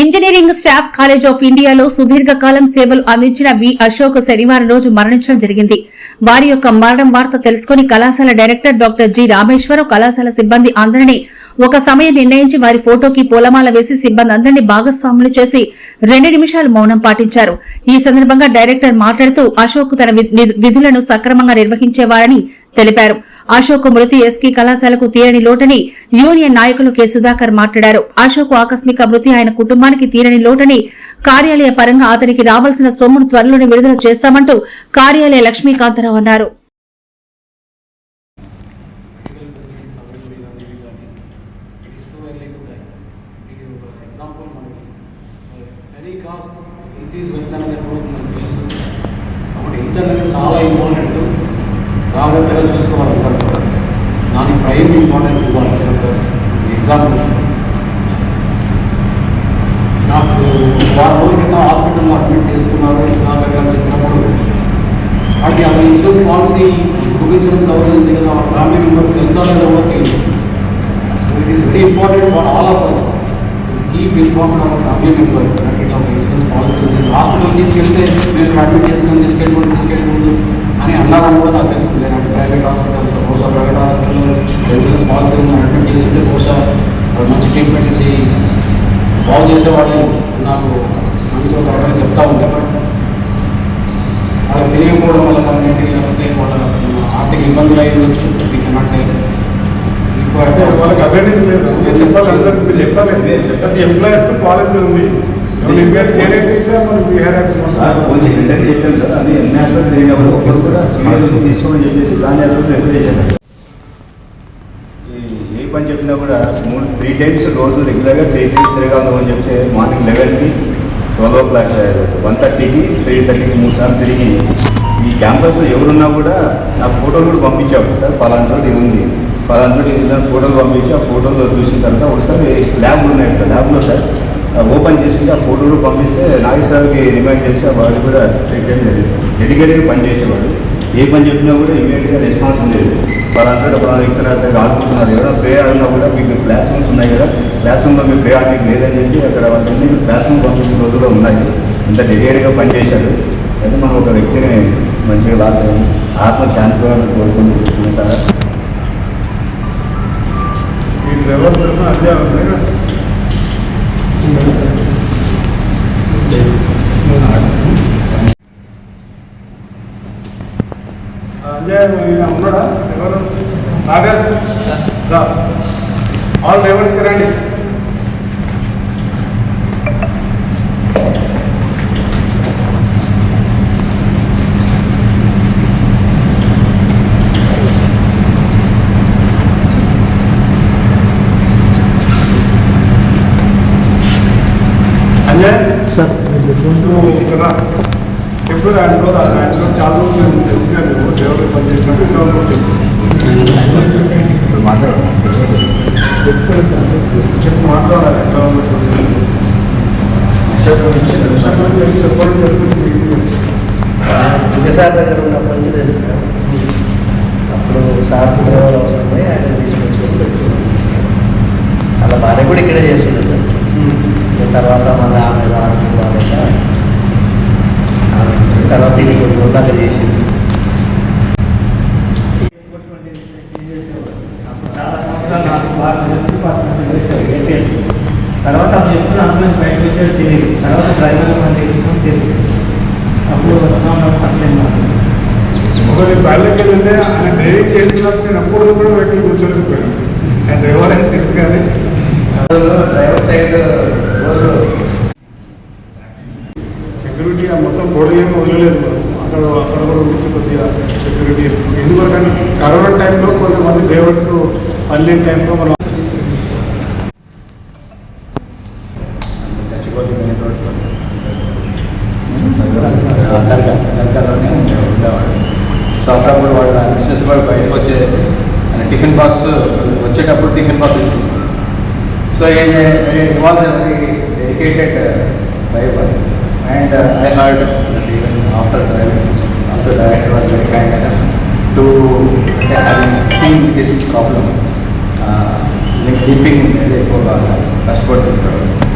Engineering staff college of ఇండియాలో సుదీర్ఘకాలం సేవలు అందించిన వి అశోక్ శనివారం రోజు మరణించడం జరిగింది. వారి యొక్క మరణం వార్త తెలుసుకుని కళాశాల డైరెక్టర్ డాక్టర్ జి రామేశ్వరరావు కళాశాల సిబ్బంది అందరినీ ఒక సమయం నిర్ణయించి వారి ఫోటోకి పూలమాల వేసి సిబ్బంది అందరినీ భాగస్వాములు చేసి రెండు నిమిషాలు మౌనం పాటించారు. ఈ సందర్భంగా డైరెక్టర్ మాట్లాడుతూ అశోక్ తన విధులను సక్రమంగా నిర్వహించేవారని తెలిపారు. అశోక్ మృతి ఎస్కీ కళాశాలకు తీరని లోటని యూనియన్ నాయకులు కె సుధాకర్ మాట్లాడారు. అశోక్ ఆకస్మిక మృతి ఆయన కుటుంబానికి తీరని లోటని కార్యాలయ పరంగా అతనికి రావాల్సిన సొమ్మును త్వరలోనే విడుదల చేస్తామంటూ కార్యాలయ లక్ష్మీకాంతరావు అన్నారు. చాలా ఇంపార్టెంట్ జాగ్రత్తగా చూసుకోవాలి దానికి ప్రైమ్ ఇంపార్టెన్స్ ఇవ్వాలి ఎగ్జాంపుల్ నాకు వారం రోజుల క్రితం హాస్పిటల్లో అడ్మిట్ చేస్తున్నారు ఇస్లామర్ గారు చెప్పినప్పుడు. అది అసలు insurance policy group insurance coverage ఉంది కదా ఫ్యామిలీ మెంబర్స్ తెలుసా లేదో తెలియదు it is very important for all of us keep informed our family members ఇట్లా ఒక ఇన్సూరెన్స్ పాలసీ ఉంది. హాస్పిటల్ తీసుకెళ్తే మేము అడ్మిట్ చేసుకుని తీసుకెళ్ళిపోండి తీసుకెళ్ళిపోదు అని అన్నారని కూడా నాకు తెలుస్తుంది అంటే ప్రైవేట్ హాస్పిటల్స్ బహుశా ప్రైవేట్ హాస్పిటల్లో ఇన్సూరెన్స్ పాలసీ ఉంది అడ్మిట్ చేస్తుంటే బహుశా వాళ్ళు మంచి ట్రీట్మెంట్ ఇది బాగు చేసేవాళ్ళు నాకు మనసులో ఒక చెప్తా ఉంటే బట్ వాళ్ళకి తెలియకపోవడం వల్ల కమ్యూనిటీ లేకపోతే వాళ్ళ ఆర్థిక ఇబ్బందులు అయి ఉండొచ్చు. వీ కెనాట్ అంటే వాళ్ళకి అవేర్నెస్ లేదు. చెప్పాలి అందరికి మీరు చెప్పాలి. ప్రతి ఎంప్లాయీస్కి పాలసీ ఉంది. మనం బీహార్ చెప్పాను సార్. అది హాస్పిటల్ తిరిగినప్పుడు ఒక్కరు కూడా స్మారకం తీసుకోమని చెప్పేసి దాని హాస్పిటల్ రిఫర్ చేశాను చెప్పినా కూడా మూడు త్రీ టైమ్స్ రోజు రెగ్యులర్గా త్రీ టైమ్స్ తిరగాలి అని చెప్తే మార్నింగ్ లెవెన్కి ట్వెల్వ్ ఓ క్లాక్ వన్ థర్టీకి త్రీ థర్టీకి మూడు సార్లు తిరిగి ఈ క్యాంపస్లో ఎవరున్నా కూడా నా ఫోటోలు కూడా పంపించాడు సార్ పలానా చోట ఇది ఉంది. పలానా చోట ఇది ఫోటోలు పంపించి ఆ ఫోటోలో చూసిన తర్వాత ఒకసారి ల్యాబ్ ఉన్నాయి. సార్ ల్యాబ్లో సార్ ఓపెన్ చేసి ఆ ఫోటోలు పంపిస్తే నాగేశ్వరరావుకి రిమైండ్ చేసి ఆ వాడు కూడా ట్రీట్మెంట్ జరిగింది. డెడికేటెడ్గా పనిచేసేవాడు. ఏ పని చెప్పినా కూడా ఇమీడియట్గా రెస్పాన్స్ ఉండేది. వాళ్ళంతా పలానా ఇక్కడ ఆడుకుంటున్నారు కదా ప్రే ఆడినా కూడా మీకు క్లాస్ రూమ్స్ ఉన్నాయి కదా. క్లాస్ రూమ్లో మీరు ప్రే ఆడడానికి లేదని చెప్పి అక్కడ వాళ్ళని క్లాస్ రూమ్ పంపించిన రోజులు కూడా ఉన్నాయి. ఇంత డెడికేటెడ్గా పనిచేశాడు అయితే మనం ఒక వ్యక్తిని మంచిగా రాసాము ఆత్మ ఆత్మ శాంతిగా కోరుకుంటూ సార్. అంజయ్ ఈయన ఉన్నాడా ఎవరు సాగర్ దా ఆల్ డ్రైవర్స్కి రండి అంజయ్ సార్ నువ్వు ఇక్కడ రా. చెప్పు దాంట్లో దాంట్లో చాలా రోజులు మేము తెలుసు కానీ నువ్వు దేవుడు పని చేసినట్టు ఇంకా ఒకటి చెప్పు. చెప్పు మాట్లాడాలి. ఎట్లా ఉంటుంది చెప్పండి దగ్గర ఉన్నప్పటి నుంచి తెలుసు అప్పుడు సార్ డ్రైవర్ అవసరమై ఆయన తీసుకొచ్చి అలా భార్య కూడా ఇక్కడే చేస్తుండే సార్ ఇక తర్వాత మన ఆమె తర్వాత కొన్ని రోజులు చేసింది తర్వాత ఎప్పుడు అంబులెన్స్ బయటకు వచ్చేది తెలియదు. తర్వాత డ్రైవర్ మన దగ్గర తెలుసు. అప్పుడు వస్తా ఉన్నాం పరిచయం ఒకటి బాల్యకి ఏంటంటే ఆయన డ్రైవింగ్ చేస్తున్నప్పుడు నేను అప్పుడు కూడా వెహికల్ కూర్చోలేకపోయాను. ఆయన డ్రైవర్ అని తెలుసు కానీ. డ్రైవర్ సైడ్ రోజు సెక్యూరిటీ ఆ మొత్తం కోడలేమీ అక్కడ అక్కడ కూడా ఉండించి కొద్దిగా సెక్యూరిటీ ఎందుకంటే కరోనా టైంలో కొంతమంది డ్రైవర్స్ పల్లె టైంలో మనం దర్గాలోనే ఉండేవాడు సో అప్పుడప్పుడు వాళ్ళ మిస్సెస్ కూడా బయటకు వచ్చేసి టిఫిన్ బాక్స్ వచ్చేటప్పుడు టిఫిన్ బాక్స్ ఇచ్చింది so was dedicated driver and I heard after that, after the director was very kind enough to have seen this problem, uh, like deeping in the first word.